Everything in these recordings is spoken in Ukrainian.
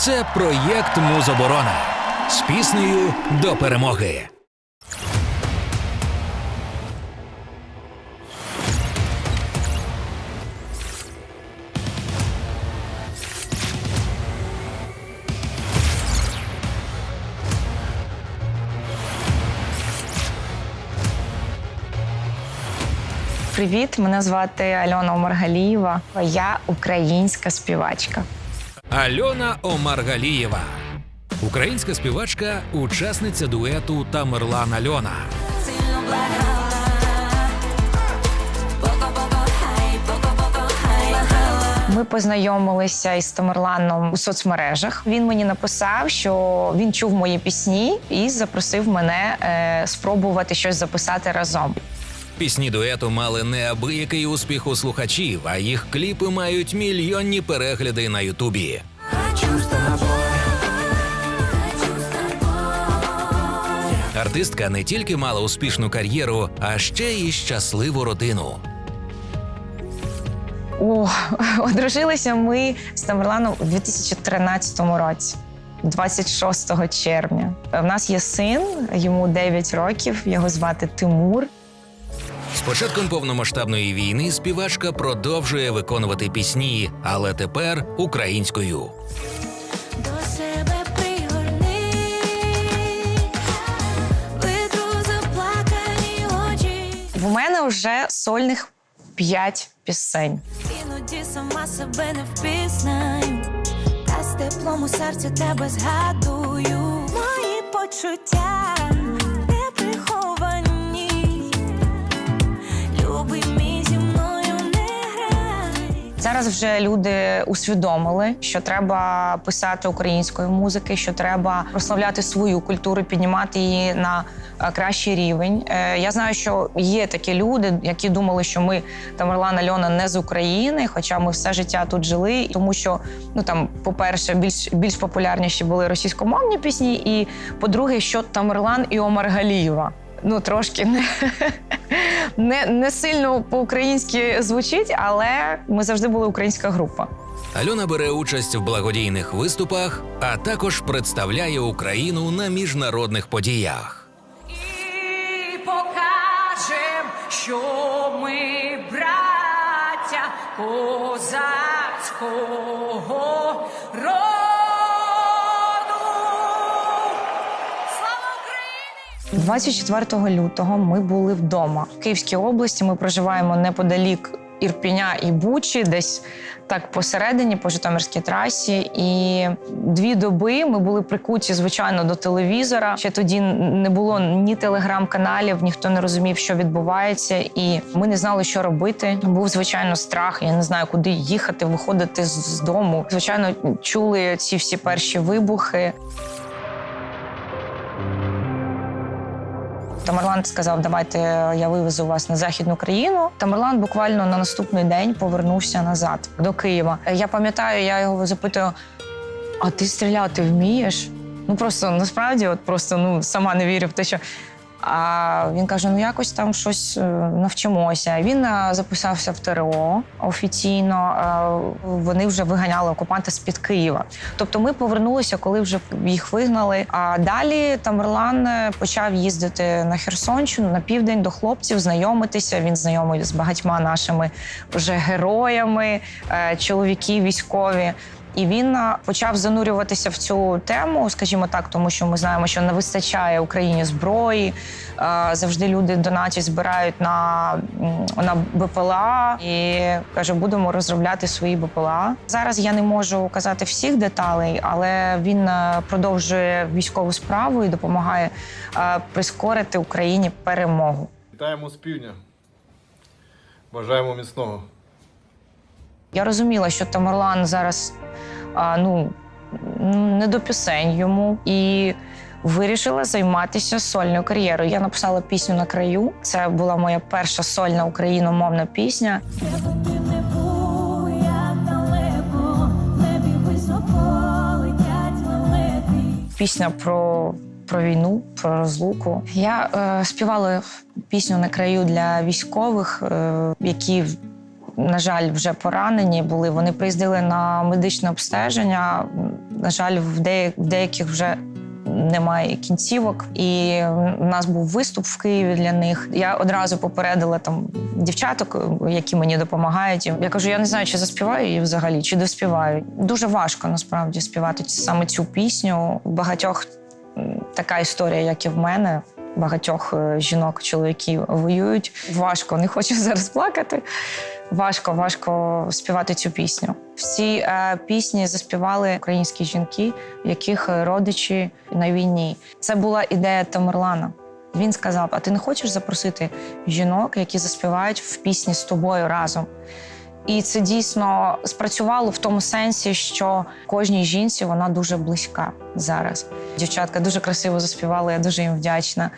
Це проєкт Музоборона з піснею до перемоги. Привіт, мене звати Альона Омаргалієва. Я українська співачка. Альона Омаргалієва. Українська співачка, учасниця дуету Тамерлан Альона. Ми познайомилися із Тамерланом у соцмережах. Він мені написав, що він чув мої пісні і запросив мене е, спробувати щось записати разом. Пісні дуету мали неабиякий успіх у слухачів, а їх кліпи мають мільйонні перегляди на Ютубі. Артистка не тільки мала успішну кар'єру, а ще й щасливу родину. О, одружилися ми з Тамерланом у 2013 році. 26 червня. В нас є син, йому 9 років. Його звати Тимур. З початком повномасштабної війни співачка продовжує виконувати пісні, але тепер українською. До себе пригорни. Витру заплакані очі. В мене вже сольних 5 пісень. Іноді сама себе не впізнаю. Та з теплом у серці тебе згадую. Мої почуття Зараз вже люди усвідомили, що треба писати українською музики, що треба прославляти свою культуру, піднімати її на е, кращий рівень. Е, Я знаю, що є такі люди, які думали, що ми Тамерлан Альона не з України, хоча ми все життя тут жили, тому що ну там, по-перше, більш більш популярніші були російськомовні пісні, і по-друге, що Тамерлан і Омар Галієва. Ну, трошки не, не, не сильно по-українськи звучить, але ми завжди були українська група. Альона бере участь в благодійних виступах, а також представляє Україну на міжнародних подіях. і покажем, що ми браття козацького роду. 24 лютого ми були вдома в Київській області. Ми проживаємо неподалік Ірпіня і Бучі, десь так посередині, по Житомирській трасі. І дві доби ми були прикуті, звичайно, до телевізора. Ще тоді не було ні телеграм-каналів, ніхто не розумів, що відбувається, і ми не знали, що робити. Був звичайно страх. Я не знаю, куди їхати, виходити з дому. Звичайно, чули ці всі перші вибухи. Тамерлан сказав, давайте я вивезу вас на західну країну. Тамерланд буквально на наступний день повернувся назад до Києва. Я пам'ятаю, я його запитую: а ти стріляти вмієш? Ну просто насправді, от просто ну сама не вірю в те, що. А він каже: ну якось там щось е, навчимося. Він е, записався в ТРО офіційно. е, Вони вже виганяли окупанта з-під Києва. Тобто ми повернулися, коли вже їх вигнали. А далі Тамерлан почав їздити на Херсонщину на південь до хлопців, знайомитися. Він знайомий з багатьма нашими вже героями, чоловіки військові. І він е, почав занурюватися в цю тему, скажімо так, тому що ми знаємо, що не вистачає Україні зброї. Е, Завжди люди донатять, збирають на, на БПЛА і каже, будемо розробляти свої БПЛА. Зараз я не можу казати всіх деталей, але він е, продовжує військову справу і допомагає прискорити Україні перемогу. Вітаємо з півдня. Бажаємо міцного. Я розуміла, що Тамерлан зараз а, ну, не до пісень йому і вирішила займатися сольною кар'єрою. Я написала пісню на краю. Це була моя перша сольна україномовна пісня. Пісня про, про війну, про розлуку. Я е, співала пісню на краю для військових, е, які на жаль, вже поранені були. Вони приїздили на медичне обстеження. На жаль, в, дея- в деяких вже немає кінцівок. І в нас був виступ в Києві для них. Я одразу попередила там дівчаток, які мені допомагають. Я кажу, я не знаю, чи заспіваю її взагалі, чи доспіваю. Дуже важко насправді співати саме цю пісню. У багатьох така історія, як і в мене. Багатьох е, жінок, чоловіків воюють. Важко, не хочу зараз плакати. Важко, важко співати цю пісню. Всі е, пісні заспівали українські жінки, яких е, родичі на війні. Це була ідея Тамерлана. Він сказав: А ти не хочеш запросити жінок, які заспівають в пісні з тобою разом? І це дійсно спрацювало в тому сенсі, що кожній жінці вона дуже близька зараз. Дівчатка дуже красиво заспівали, я дуже їм вдячна.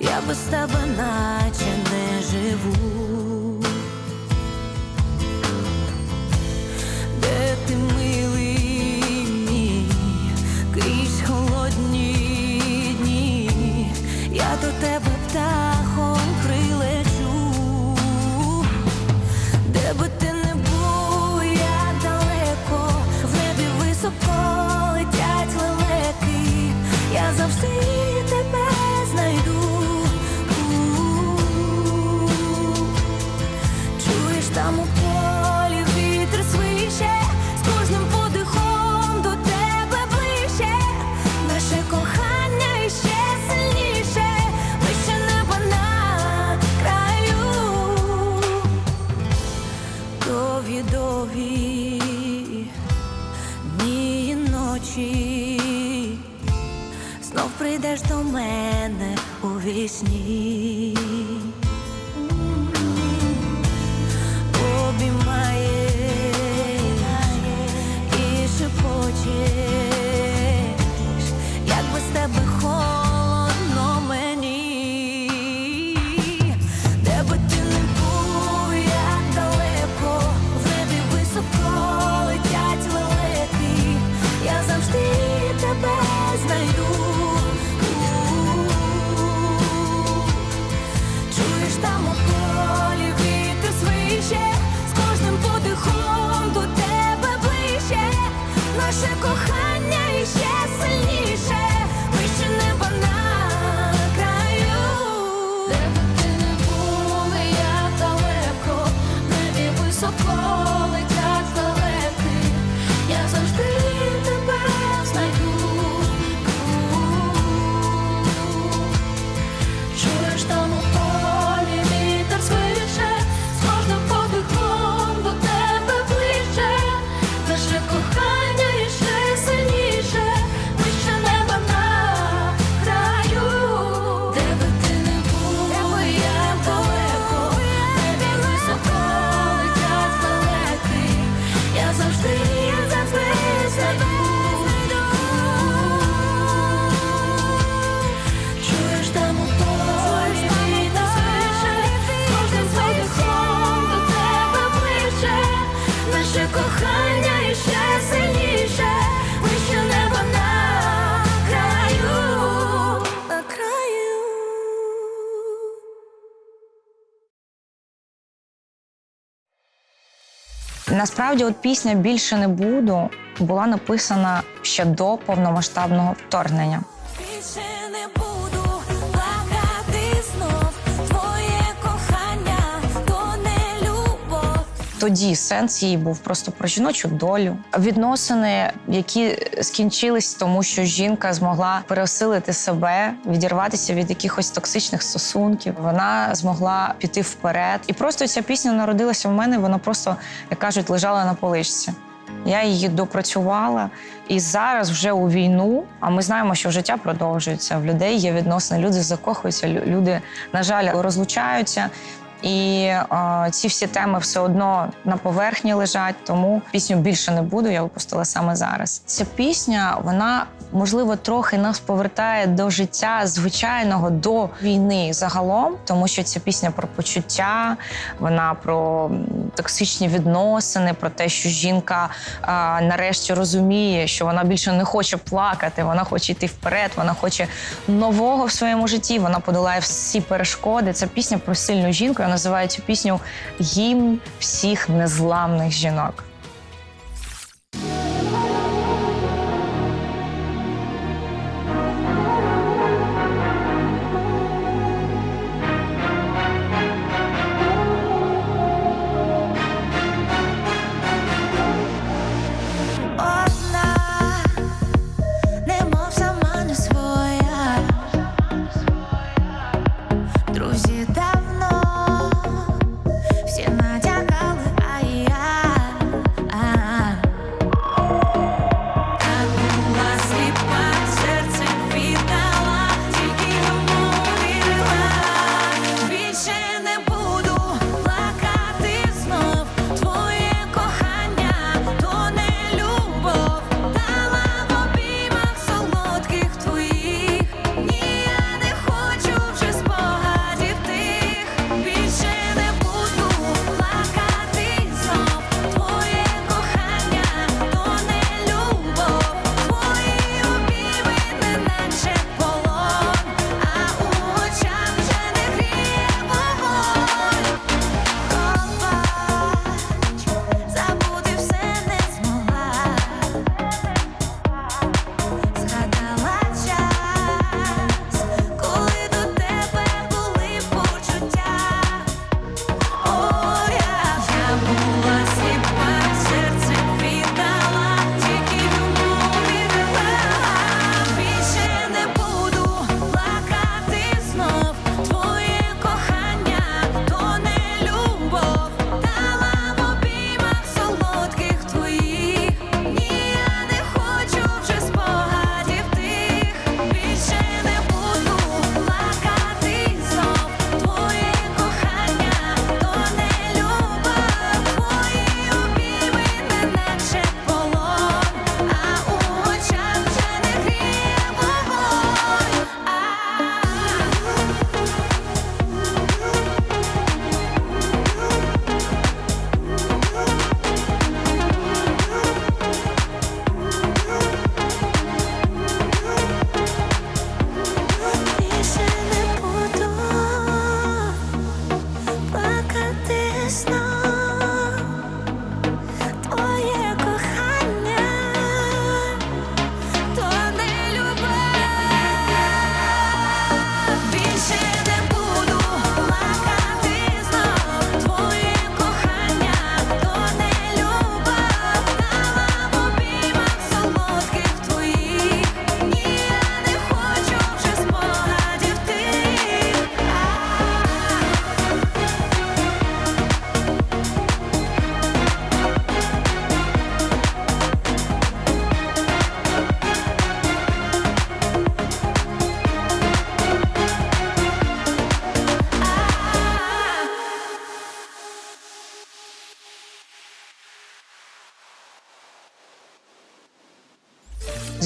Я без тебе наче не живу. У Насправді, от пісня Більше не буду була написана ще до повномасштабного вторгнення. Тоді сенс її був просто про жіночу долю. Відносини, які скінчились, тому що жінка змогла переосилити себе, відірватися від якихось токсичних стосунків. Вона змогла піти вперед. І просто ця пісня народилася в мене. Вона просто, як кажуть, лежала на поличці. Я її допрацювала, і зараз вже у війну. А ми знаємо, що життя продовжується. В людей є відносини, люди закохуються, люди, на жаль, розлучаються. І е, ці всі теми все одно на поверхні лежать, тому пісню більше не буду. Я випустила саме зараз. Ця пісня, вона можливо трохи нас повертає до життя звичайного до війни загалом, тому що ця пісня про почуття, вона про токсичні відносини, про те, що жінка е, нарешті розуміє, що вона більше не хоче плакати, вона хоче йти вперед, вона хоче нового в своєму житті. Вона подолає всі перешкоди. Це пісня про сильну жінку. Я називаю цю пісню гімн всіх незламних жінок.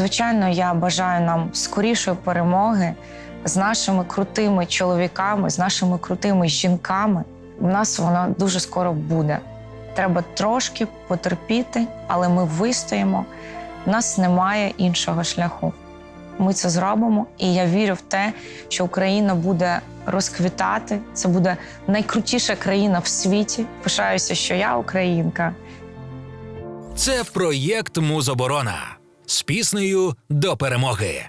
Звичайно, я бажаю нам скорішої перемоги з нашими крутими чоловіками, з нашими крутими жінками. У нас вона дуже скоро буде. Треба трошки потерпіти, але ми вистоїмо. У нас немає іншого шляху. Ми це зробимо, і я вірю в те, що Україна буде розквітати. Це буде найкрутіша країна в світі. Пишаюся, що я українка. Це проєкт Музоборона з піснею до перемоги.